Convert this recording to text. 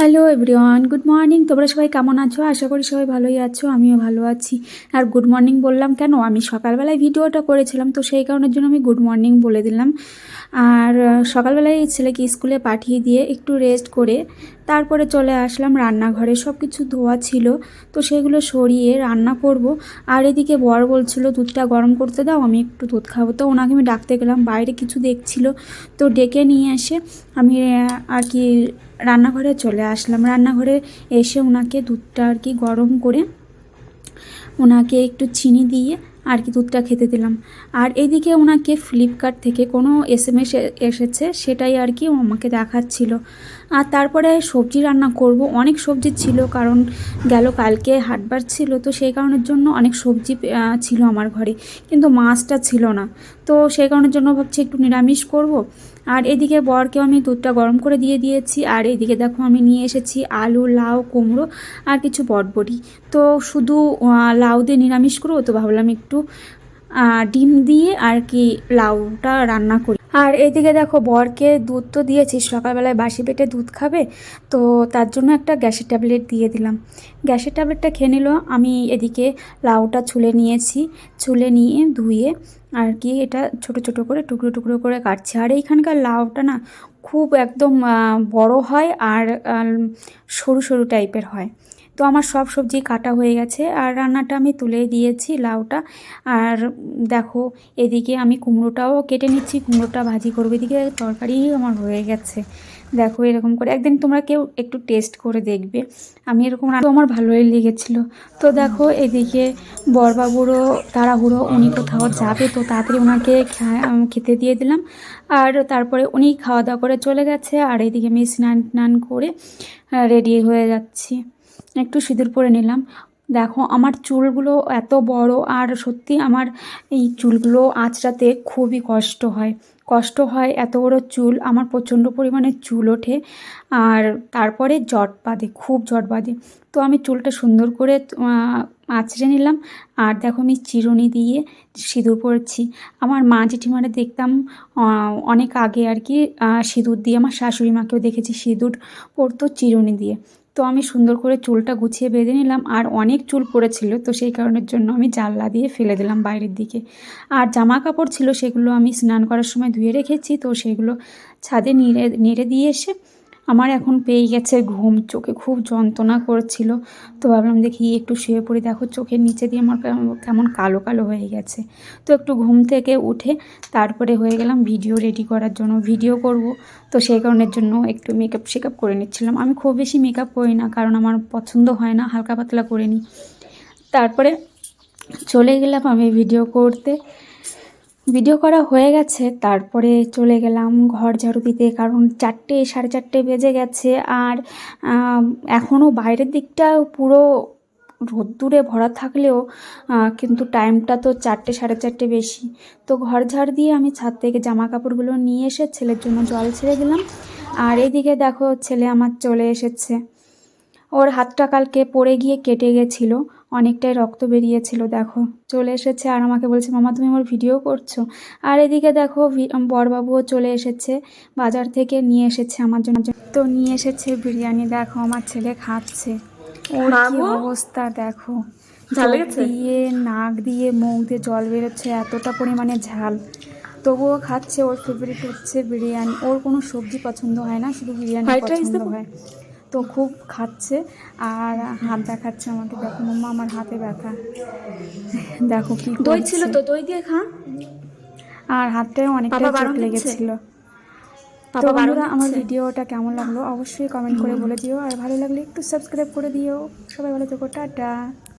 Hello everyone, good morning. তোমরা সবাই কেমন আছো? আশা করি সবাই ভালোই আছো, আমিও ভালো আছি। আর গুড মর্নিং বললাম কেন? আমি সকালবেলায় ভিডিওটা করেছিলাম, তো সেই কারণের জন্য আমি গুড মর্নিং বলে দিলাম। আর সকালবেলায় ছেলেকে স্কুলে পাঠিয়ে দিয়ে একটু রেস্ট করে তারপরে চলে আসলাম রান্নাঘরে। সব কিছু ধোয়া ছিল, তো সেগুলো সরিয়ে রান্না করব। আর এদিকে বর বলছিল, দুধটা গরম করতে দাও, আমি একটু দুধ খাব। তো ওনাকে আমি ডাকতে গেলাম, বাইরে কিছু দেখছিল, তো ডেকে নিয়ে এসে আমি আর কি রান্নাঘরে চলে আসলাম। রান্নাঘরে এসে ওনাকে দুধটা আর কি গরম করে ওনাকে একটু চিনি দিয়ে আর কি দুধটা খেতে দিলাম। আর এদিকে ওনাকে ফ্লিপকার্ট থেকে কোনো এস এম এস এসেছে, সেটাই আর কি আমাকে দেখাচ্ছিল। আর তারপরে সবজি রান্না করব। অনেক সবজি ছিল, কারণ গেল কালকে হাটবার ছিল, তো সেই কারণের জন্য অনেক সবজি ছিল আমার ঘরে। কিন্তু মাছটা ছিল না। তো সেই কারণের জন্য ভাবছি একটু নিরামিষ করব। আর এদিকে বরকেও আমি দুধটা গরম করে দিয়ে দিয়েছি, আর এদিকে দেখো আমি নিয়ে এসেছি আলু, লাউ, কুমড়ো আর কিছু বটবটি তো শুধু লাউ দিয়ে নিরামিষ করব তো ভাবলাম একটু ডিম দিয়ে আর কি লাউটা রান্না করি। আর এদিকে দেখো, বরকে দুধ তো দিয়েছি সকালবেলায় বাসি পেটে দুধ খাবে, তো তার জন্য একটা গ্যাসের ট্যাবলেট দিয়ে দিলাম। গ্যাসের ট্যাবলেটটা খেয়ে নিল, আমি এদিকে লাউটা ছুলে নিয়েছি, ছুলে নিয়ে ধুয়ে আর কি এটা ছোট ছোট করে, টুকরো টুকরো করে কাটছি। আর এইখানকার লাউটা না খুব একদম বড় হয় আর সরু সরু টাইপের হয়। তো আমার সব সবজি কাটা হয়ে গেছে আর রান্নাটা আমি তুলে দিয়েছি লাউটা। আর দেখো, এদিকে আমি কুমড়োটাও কেটে নিচ্ছি, কুমড়োটা ভাজি করব। এদিকে তরকারি আমার হয়ে গেছে। দেখো এরকম করে, একদিন তোমরা কেউ একটু টেস্ট করে দেখবে। আমি এরকম রান্না আমার ভালোই লেগেছিলো। তো দেখো, এদিকে বরবাবুরও তাড়াহুড়ো, উনি কোথাও যাবে তো তাড়াতাড়ি ওনাকে খেতে দিয়ে দিলাম। আর তারপরে উনি খাওয়া দাওয়া করে চলে গেছে। আর এদিকে আমি স্নান টান করে রেডি হয়ে যাচ্ছি। একটু সিঁদুর পরে নিলাম। দেখো, আমার চুলগুলো এত বড় আর সত্যি আমার এই চুলগুলো আঁচড়াতে খুবই কষ্ট হয়। কষ্ট হয় এত বড় চুল, আমার প্রচণ্ড পরিমাণে চুল ওঠে আর তারপরে জট বাঁধে, খুব জট বাঁধে। তো আমি চুলটা সুন্দর করে আঁচড়ে নিলাম আর দেখো আমি চিরুনি দিয়ে সিঁদুর পরেছি। আমার মা জেঠিমারা দেখতাম অনেক আগে আর কি সিঁদুর দিয়ে, আমার শাশুড়ি মাকেও দেখেছি সিঁদুর পরতো চিরুনি দিয়ে। তো আমি সুন্দর করে চুলটা গুছিয়ে বেঁধে নিলাম। আর অনেক চুল পড়েছিল, তো সেই কারণের জন্য আমি জানলা দিয়ে ফেলে দিলাম বাইরের দিকে। আর জামা কাপড় ছিল সেগুলো আমি স্নান করার সময় ধুয়ে রেখেছি, তো সেগুলো ছাদে নেড়ে নেড়ে দিয়ে এসে আমার এখন পেয়ে গেছে ঘুম, চোখে খুব যন্ত্রণা করছিল। তো ভাবলাম দেখি একটু শুয়ে পড়ি। দেখো চোখের নিচে দিয়ে আমার কেমন- কালো কালো হয়ে গেছে। তো একটু ঘুম থেকে উঠে তারপরে হয়ে গেলাম ভিডিও রেডি করার জন্য। ভিডিও করব। তো সেই কারণের জন্য একটু মেকআপ শেকআপ করে নিচ্ছিলাম। আমি খুব বেশি মেকআপ করি না কারণ আমার পছন্দ হয় না, হালকা পাতলা করে নিই তারপরে চলে গেলাম আমি ভিডিও করতে। ভিডিও করা হয়ে গেছে, তারপরে চলে গেলাম ঘর ঝাড়ু দিতে, কারণ চারটে, সাড়ে চারটে বেজে গেছে। আর এখনও বাইরের দিকটা পুরো রোদ্দুরে ভরা থাকলেও কিন্তু টাইমটা তো চারটে, সাড়ে চারটে বেশি। তো ঘর ঝাড় দিয়ে আমি ছাদ থেকে জামা কাপড়গুলো নিয়ে এসে ছেলের জন্য জল ছেড়ে দিলাম। আর এদিকে দেখো ছেলে আমার চলে এসেছে। ওর হাতটা কালকে পড়ে গিয়ে কেটে গেছিল অনেকটাই রক্ত বেরিয়েছিল দেখো। চলে এসেছে আর আমাকে বলছে মামা তুমি আমার ভিডিও করছ? আর এদিকে দেখো বড়বাবুও চলে এসেছে বাজার থেকে নিয়ে এসেছে আমার জন্য। তো নিয়ে এসেছে বিরিয়ানি দেখো আমার ছেলে খাচ্ছে। ওর কি অবস্থা দেখো। ঝাল দিয়ে নাক দিয়ে মুখ দিয়ে জল বেরোচ্ছে এতটা পরিমাণে ঝাল। তবুও খাচ্ছে ওর ফেভারিট হচ্ছে বিরিয়ানি। ওর কোনো সবজি পছন্দ হয় না শুধু বিরিয়ানি পছন্দ হয়। তো খুব খাচ্ছে আর হাত দেখাচ্ছে আমাকে। দেখো মাম্মা আমার হাতে ব্যথা। দেখো কি দই ছিল তো দই দিয়ে খা। আর হাতটায় অনেকটা চোট লেগেছিল। তো বন্ধুরা আমার ভিডিওটা কেমন লাগল অবশ্যই কমেন্ট করে বলে দিও। আর ভালো লাগলে একটু সাবস্ক্রাইব করে দিও। সবাই ভালো থেকো টাটা।